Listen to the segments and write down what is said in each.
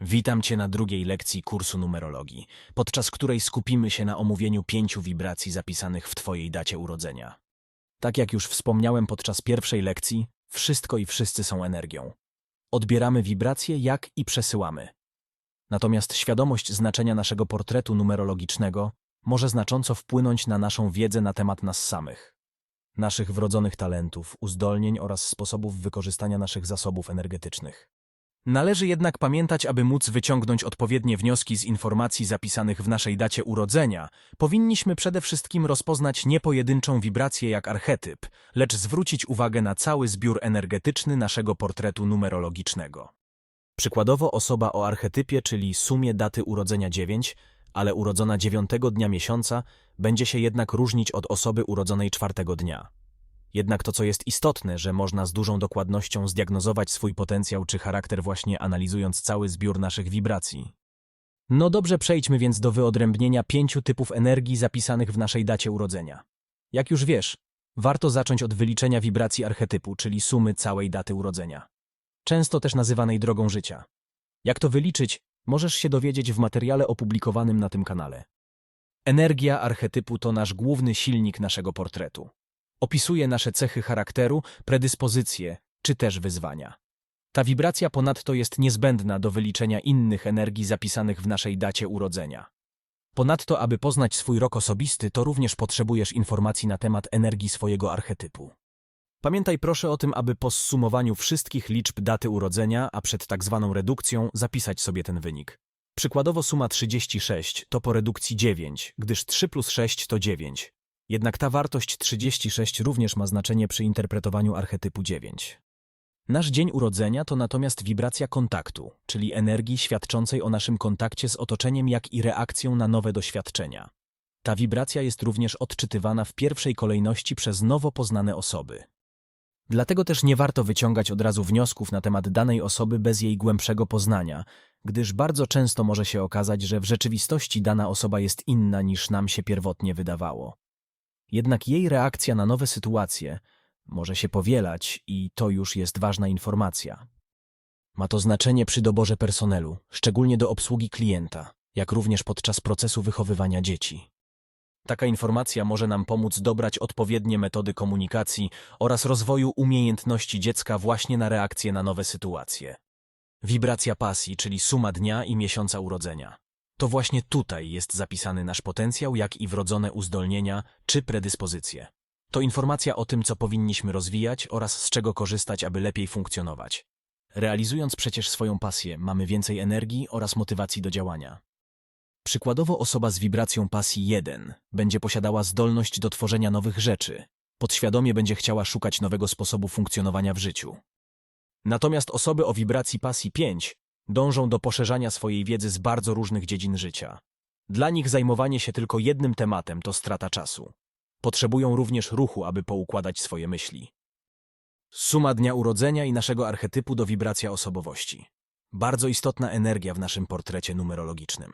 Witam Cię na drugiej lekcji kursu numerologii, podczas której skupimy się na omówieniu pięciu wibracji zapisanych w Twojej dacie urodzenia. Tak jak już wspomniałem podczas pierwszej lekcji, wszystko i wszyscy są energią. Odbieramy wibracje, jak i przesyłamy. Natomiast świadomość znaczenia naszego portretu numerologicznego może znacząco wpłynąć na naszą wiedzę na temat nas samych, naszych wrodzonych talentów, uzdolnień oraz sposobów wykorzystania naszych zasobów energetycznych. Należy jednak pamiętać, aby móc wyciągnąć odpowiednie wnioski z informacji zapisanych w naszej dacie urodzenia, powinniśmy przede wszystkim rozpoznać nie pojedynczą wibrację jak archetyp, lecz zwrócić uwagę na cały zbiór energetyczny naszego portretu numerologicznego. Przykładowo osoba o archetypie, czyli sumie daty urodzenia 9, ale urodzona 9 dnia miesiąca, będzie się jednak różnić od osoby urodzonej 4 dnia. Jednak to, co jest istotne, że można z dużą dokładnością zdiagnozować swój potencjał czy charakter właśnie analizując cały zbiór naszych wibracji. No dobrze, przejdźmy więc do wyodrębnienia pięciu typów energii zapisanych w naszej dacie urodzenia. Jak już wiesz, warto zacząć od wyliczenia wibracji archetypu, czyli sumy całej daty urodzenia. Często też nazywanej drogą życia. Jak to wyliczyć, możesz się dowiedzieć w materiale opublikowanym na tym kanale. Energia archetypu to nasz główny silnik naszego portretu. Opisuje nasze cechy charakteru, predyspozycje czy też wyzwania. Ta wibracja ponadto jest niezbędna do wyliczenia innych energii zapisanych w naszej dacie urodzenia. Ponadto, aby poznać swój rok osobisty, to również potrzebujesz informacji na temat energii swojego archetypu. Pamiętaj proszę o tym, aby po zsumowaniu wszystkich liczb daty urodzenia, a przed tak zwaną redukcją, zapisać sobie ten wynik. Przykładowo suma 36 to po redukcji 9, gdyż 3 plus 6 to 9. Jednak ta wartość 36 również ma znaczenie przy interpretowaniu archetypu 9. Nasz dzień urodzenia to natomiast wibracja kontaktu, czyli energii świadczącej o naszym kontakcie z otoczeniem, jak i reakcją na nowe doświadczenia. Ta wibracja jest również odczytywana w pierwszej kolejności przez nowo poznane osoby. Dlatego też nie warto wyciągać od razu wniosków na temat danej osoby bez jej głębszego poznania, gdyż bardzo często może się okazać, że w rzeczywistości dana osoba jest inna niż nam się pierwotnie wydawało. Jednak jej reakcja na nowe sytuacje może się powielać i to już jest ważna informacja. Ma to znaczenie przy doborze personelu, szczególnie do obsługi klienta, jak również podczas procesu wychowywania dzieci. Taka informacja może nam pomóc dobrać odpowiednie metody komunikacji oraz rozwoju umiejętności dziecka właśnie na reakcję na nowe sytuacje. Wibracja pasji, czyli suma dnia i miesiąca urodzenia. To właśnie tutaj jest zapisany nasz potencjał, jak i wrodzone uzdolnienia czy predyspozycje. To informacja o tym, co powinniśmy rozwijać oraz z czego korzystać, aby lepiej funkcjonować. Realizując przecież swoją pasję, mamy więcej energii oraz motywacji do działania. Przykładowo osoba z wibracją pasji 1 będzie posiadała zdolność do tworzenia nowych rzeczy, podświadomie będzie chciała szukać nowego sposobu funkcjonowania w życiu. Natomiast osoby o wibracji pasji 5 dążą do poszerzania swojej wiedzy z bardzo różnych dziedzin życia. Dla nich zajmowanie się tylko jednym tematem to strata czasu. Potrzebują również ruchu, aby poukładać swoje myśli. Suma dnia urodzenia i naszego archetypu do wibracja osobowości. Bardzo istotna energia w naszym portrecie numerologicznym.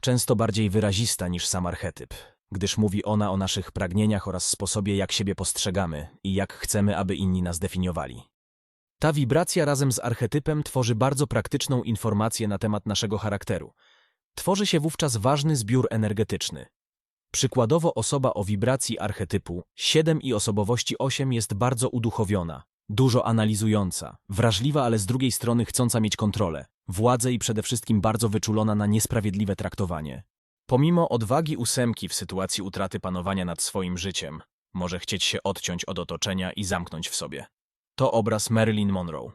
Często bardziej wyrazista niż sam archetyp, gdyż mówi ona o naszych pragnieniach oraz sposobie, jak siebie postrzegamy i jak chcemy, aby inni nas definiowali. Ta wibracja razem z archetypem tworzy bardzo praktyczną informację na temat naszego charakteru. Tworzy się wówczas ważny zbiór energetyczny. Przykładowo osoba o wibracji archetypu 7 i osobowości 8 jest bardzo uduchowiona, dużo analizująca, wrażliwa, ale z drugiej strony chcąca mieć kontrolę, władzę i przede wszystkim bardzo wyczulona na niesprawiedliwe traktowanie. Pomimo odwagi ósemki w sytuacji utraty panowania nad swoim życiem, może chcieć się odciąć od otoczenia i zamknąć w sobie. To obraz Marilyn Monroe.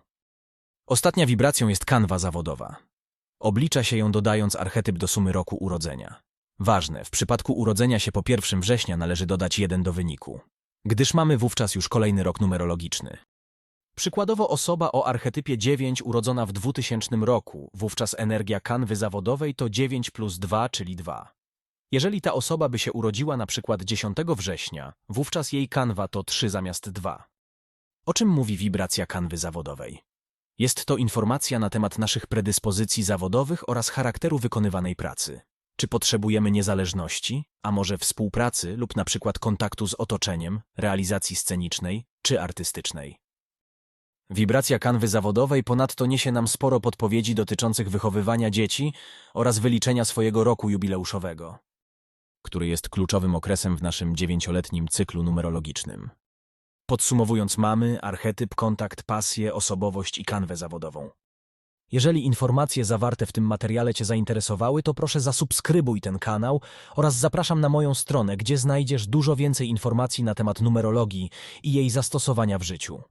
Ostatnia wibracją jest kanwa zawodowa. Oblicza się ją dodając archetyp do sumy roku urodzenia. Ważne, w przypadku urodzenia się po 1 września należy dodać jeden do wyniku, gdyż mamy wówczas już kolejny rok numerologiczny. Przykładowo osoba o archetypie 9 urodzona w 2000 roku, wówczas energia kanwy zawodowej to 9 plus 2, czyli 2. Jeżeli ta osoba by się urodziła na przykład 10 września, wówczas jej kanwa to 3 zamiast 2. O czym mówi wibracja kanwy zawodowej? Jest to informacja na temat naszych predyspozycji zawodowych oraz charakteru wykonywanej pracy. Czy potrzebujemy niezależności, a może współpracy lub na przykład kontaktu z otoczeniem, realizacji scenicznej czy artystycznej? Wibracja kanwy zawodowej ponadto niesie nam sporo podpowiedzi dotyczących wychowywania dzieci oraz wyliczenia swojego roku jubileuszowego, który jest kluczowym okresem w naszym dziewięcioletnim cyklu numerologicznym. Podsumowując mamy, archetyp, kontakt, pasję, osobowość i kanwę zawodową. Jeżeli informacje zawarte w tym materiale Cię zainteresowały, to proszę zasubskrybuj ten kanał oraz zapraszam na moją stronę, gdzie znajdziesz dużo więcej informacji na temat numerologii i jej zastosowania w życiu.